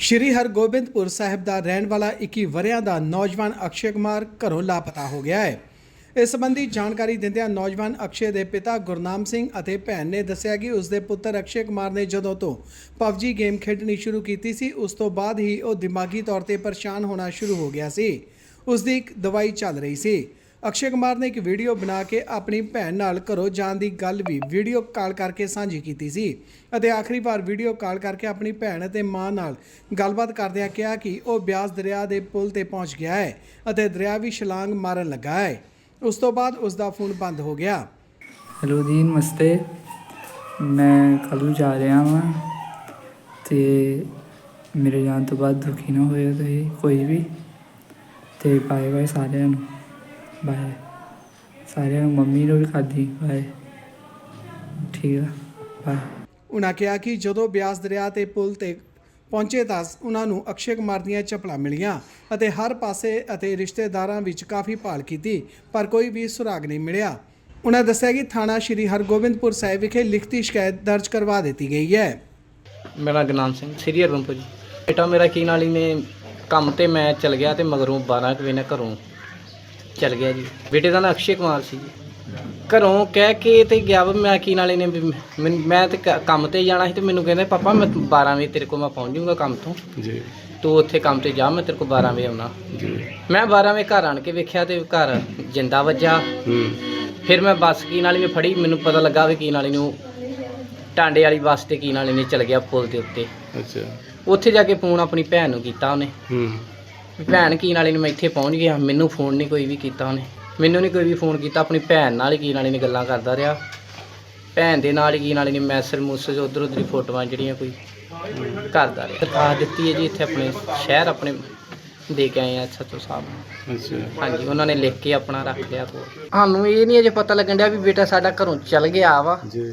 ਸ਼੍ਰੀ ਹਰਗੋਬਿੰਦਪੁਰ ਸਾਹਿਬ ਦਾ ਰਹਿਣ ਵਾਲਾ 21 ਵਰਿਆਂ ਦਾ ਨੌਜਵਾਨ ਅਕਸ਼ੇ ਕੁਮਾਰ ਘਰੋਂ ਲਾਪਤਾ ਹੋ ਗਿਆ ਹੈ। ਇਸ ਸੰਬੰਧੀ ਜਾਣਕਾਰੀ ਦਿੰਦਿਆਂ ਨੌਜਵਾਨ ਅਕਸ਼ੇ ਦੇ ਪਿਤਾ ਗੁਰਨਾਮ ਸਿੰਘ ਅਤੇ ਭੈਣ ਨੇ ਦੱਸਿਆ ਕਿ ਉਸ ਦੇ ਪੁੱਤਰ ਅਕਸ਼ੇ ਕੁਮਾਰ ਨੇ ਜਦੋਂ ਤੋਂ ਪਬਜੀ ਗੇਮ ਖੇਡਣੀ ਸ਼ੁਰੂ ਕੀਤੀ ਸੀ, ਉਸ ਤੋਂ ਬਾਅਦ ਹੀ ਉਹ ਦਿਮਾਗੀ ਤੌਰ ਤੇ ਪਰੇਸ਼ਾਨ ਹੋਣਾ ਸ਼ੁਰੂ ਹੋ ਗਿਆ ਸੀ। ਉਸ ਦੀ ਇੱਕ ਦਵਾਈ ਚੱਲ ਰਹੀ ਸੀ। ਅਕਸ਼ੇ ਕੁਮਾਰ ਨੇ ਇੱਕ ਵੀਡੀਓ ਬਣਾ ਕੇ ਆਪਣੀ ਭੈਣ ਨਾਲ ਘਰੋਂ ਜਾਣ ਦੀ ਗੱਲ ਵੀ ਵੀਡੀਓ ਕਾਲ ਕਰਕੇ ਸਾਂਝੀ ਕੀਤੀ ਸੀ। ਅਤੇ ਆਖਰੀ ਵਾਰ ਵੀਡੀਓ ਕਾਲ ਕਰਕੇ ਆਪਣੀ ਭੈਣ ਅਤੇ ਮਾਂ ਨਾਲ ਗੱਲਬਾਤ ਕਰਦਿਆਂ ਕਿਹਾ ਕਿ ਉਹ ਬਿਆਸ ਦਰਿਆ ਦੇ ਪੁਲ ਤੇ ਪਹੁੰਚ ਗਿਆ ਹੈ ਅਤੇ ਦਰਿਆ ਵੀ ਛਲਾਂਗ ਮਾਰਨ ਲੱਗਾ ਹੈ। ਉਸ ਤੋਂ ਬਾਅਦ ਉਸ ਦਾ ਫੋਨ ਬੰਦ ਹੋ ਗਿਆ। ਹੈਲੋ ਜੀ, ਨਮਸਤੇ। ਮੈਂ ਕੱਲ੍ਹ ਨੂੰ ਜਾ ਰਿਹਾ ਹਾਂ ਤੇ ਮੇਰੇ ਜਾਣ ਤੋਂ ਬਾਅਦ ਦੁਖੀ ਨਾ ਹੋਇਆ ਤੁਸੀਂ, ਕੋਈ ਵੀ। ਤੇ ਬਾਏ ਬਾਏ ਸਾਰਿਆਂ ਨੂੰ। ਬਾਏ। ਸਾਰਿਆਂ ਨੂੰ ਮੰਮੀ ਨੂੰ ਵੀ ਖਾਦੀ ਬਾਏ। ਠੀਕ ਆ ਬਾਏ। ਉਨ੍ਹਾਂ ਕਿਹਾ ਕਿ ਜਦੋਂ ਬਿਆਸ ਦਰਿਆ ਤੇ ਪੁਲ ਤੇ ਪਹੁੰਚੇ ਤਾਂ ਉਹਨਾਂ ਨੂੰ ਅਕਸ਼ੇ ਕੁਮਾਰ ਦੀਆਂ ਚੱਪਲਾਂ ਮਿਲੀਆਂ ਅਤੇ ਹਰ ਪਾਸੇ ਅਤੇ ਰਿਸ਼ਤੇਦਾਰਾਂ ਵਿੱਚ ਕਾਫੀ ਭਾਲ ਕੀਤੀ ਪਰ ਕੋਈ ਵੀ ਸੁਰਾਗ ਨਹੀਂ ਮਿਲਿਆ। ਉਨ੍ਹਾਂ ਦੱਸਿਆ ਕਿ ਥਾਣਾ ਸ਼੍ਰੀ ਹਰਗੋਬਿੰਦਪੁਰ ਸਾਹਿਬ ਵਿਖੇ ਲਿਖਤੀ ਸ਼ਿਕਾਇਤ ਦਰਜ ਕਰਵਾ ਦਿੱਤੀ ਗਈ ਹੈ। ਮੇਰਾ ਗੁਰਨਾਮ ਸਿੰਘ ਸ੍ਰੀ ਹਰਗੋਬਿੰਦਪੁਰ ਜੀ। ਬੇਟਾ ਮੇਰਾ ਕੀ ਨਾਲੀ ਨੇ? ਕੰਮ ਤੇ ਮੈਂ ਚਲ ਗਿਆ ਤੇ ਮਗਰੋਂ 12 ਕੁ ਵਜੇ ਨਾਲ ਘਰੋਂ ਚਲ ਗਿਆ ਜੀ। ਬੇਟੇ ਦਾ ਨਾਂ ਅਕਸ਼ੇ ਕੁਮਾਰ ਸੀ ਜੀ। ਘਰੋਂ ਕਹਿ ਕੇ ਤੇ ਗਿਆ ਵਾ ਮੈਂ ਕੀ ਨਾਲੇ ਨੇ ਵੀ ਮੈਨ- ਮੈਂ ਤੇ ਕ- ਕੰਮ ਤੇ ਜਾਣਾ ਸੀ ਤੇ ਮੈਨੂੰ ਕਹਿੰਦੇ ਪਾਪਾ ਮੈਂ 12 ਵਜੇ ਤੇਰੇ ਕੋਲ ਮੈਂ ਪਹੁੰਚ ਜਾਊਂਗਾ ਕੰਮ ਤੋਂ। ਜੀ। ਤੂੰ ਉੱਥੇ ਕੰਮ ਤੇ ਜਾ ਮੈਂ ਤੇਰੇ ਕੋਲ 12 ਵਜੇ ਆਉਣਾ। ਜੀ। ਮੈਂ 12 ਵਜੇ ਘਰ ਆਣ ਕੇ ਵੇਖਿਆ ਤੇ ਘਰ ਜਿੰਦਾ ਵੱਜਾ। ਹੂੰ। ਫਿਰ ਮੈਂ ਬੱਸ ਕੀ ਨਾਲੀ ਨੇ ਫੜੀ ਮੈਨੂੰ ਪਤਾ ਲੱਗਾ ਵੀ ਕੀ ਨਾਲੀ ਨੂੰ ਟਾਂਡੇ ਵਾਲੀ ਬੱਸ ਤੇ ਕੀ ਨਾਲੀ ਨੇ ਚਲ ਗਿਆ ਪੁਲ ਦੇ ਉੱਤੇ। ਅੱਛਾ। ਉੱਥੇ ਜਾ ਕੇ ਫੋਨ ਆਪਣੀ ਭੈਣ ਨੂੰ ਕੀਤਾ ਉਹਨੇ। ਹੂੰ। ਭੈਣ ਕੀ ਨਾਲੇ ਨੂੰ ਮੈਂ ਇੱਥੇ ਪਹੁੰਚ ਗਿਆ ਮੈਨੂੰ ਫੋਨ ਨਹੀਂ ਕੋਈ ਵੀ ਕੀਤਾ ਉਹਨੇ। ਮੈਨੂੰ ਨਹੀਂ ਕੋਈ ਵੀ ਫੋਨ ਕੀਤਾ ਆਪਣੀ ਭੈਣ ਨਾਲ ਹੀ ਕੀ ਨਾਲੇ ਨੇ ਗੱਲਾਂ ਕਰਦਾ ਰਿਹਾ। ਭੈਣ ਦੇ ਨਾਲ ਹੀ ਕੀ ਨਾਲੇ ਨੇ ਮੈਸੇਜ ਮੂਸੇਜ ਉਧਰ ਉਧਰ ਦੀ ਫੋਟੋਆਂ ਜਿਹੜੀਆਂ ਕੋਈ ਕਰਦਾ ਰਿਹਾ। ਦਰਖਾਸਤ ਦਿੱਤੀ ਹੈ ਜੀ ਇੱਥੇ ਆਪਣੇ ਸ਼ਹਿਰ ਆਪਣੇ ਦੇ ਕੇ ਆਏ ਆ ਸੱਚੋ ਸਾਹਿਬ। ਅੱਛਾ। ਹਾਂਜੀ ਉਹਨਾਂ ਨੇ ਲਿਖ ਕੇ ਆਪਣਾ ਰੱਖ ਲਿਆ ਕੋਲ ਸਾਨੂੰ ਇਹ ਨਹੀਂ ਅਜੇ ਪਤਾ ਲੱਗਣ ਡਿਆ ਵੀ ਬੇਟਾ ਸਾਡਾ ਘਰੋਂ ਚਲ ਗਿਆ ਵਾ। ਜੀ।